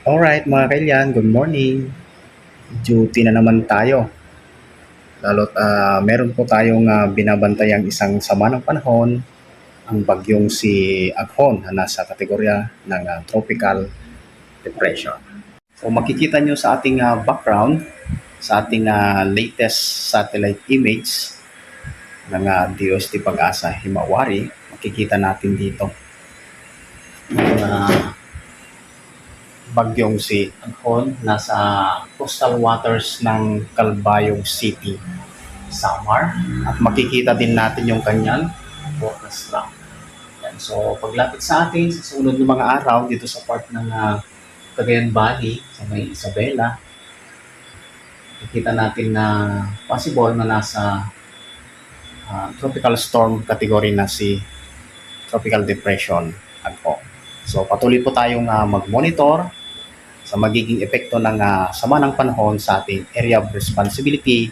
Alright mga kailyan, good morning. Duty na naman tayo. Lalo't ah, meron po tayong ah, binabantayang isang sama ng panahon, ang bagyong si Aghon na nasa kategorya ng ah, tropical depression. So makikita nyo sa ating ah, background, sa ating ah, latest satellite image ng ah, DOST Pag-asa Himawari, makikita natin dito ah, bagyong si Aghon nasa coastal waters ng Calbayog City, Samar. At makikita din natin yung kanyang track. Yan. So, paglapit sa atin sa sunod ng mga araw dito sa part ng uh, Cagayan Valley, sa may Isabela, makikita natin na possible na nasa ah, tropical storm category na si tropical depression Aghon. So patuloy po tayong ah, mag-monitor sa magiging epekto ng ah, sama ng panahon sa ating area of responsibility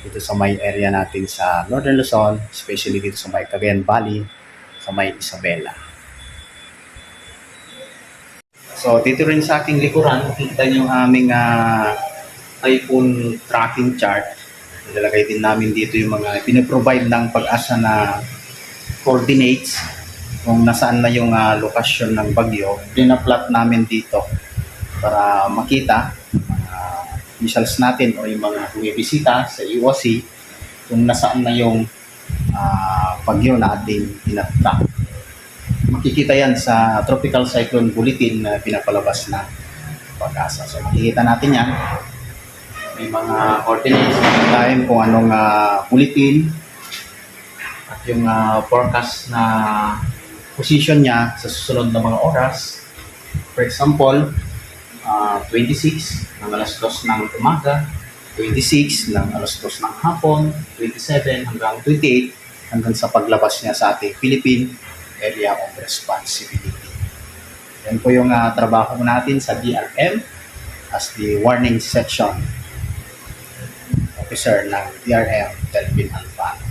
dito sa may area natin sa Northern Luzon, especially dito sa may Cagayan Valley, sa may Isabela. So dito rin sa aking likuran, makikita niyo yung aming ah, typhoon tracking chart. Nilalagay din namin dito yung mga pinaprovide ng pag-asa na coordinates kung nasaan na yung ah, lokasyon ng bagyo. Pinaplot namin dito para makita mga visuals natin o yung mga bumibisita sa EOC kung nasaan na yung ah, bagyo na ating pinatrack. Makikita yan sa Tropical Cyclone Bulletin na pinapalabas na pag-asa. So makikita natin yan. May mga coordinates time kung anong ah, bulletin at yung ah, forecast na position niya sa susunod na mga oras. For example, ah, 26 ng alas 2 ng umaga, 26 ng alas 2 ng hapon, 27 hanggang 28 hanggang sa paglabas niya sa ating Philippine Area of Responsibility. Yan po yung ah, trabaho natin sa DRM as the warning section officer ng DRM Telpin Alpha.